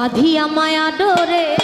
বাধিয়া মায়া ডোরে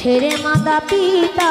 ছেড়ে মাতা পিতা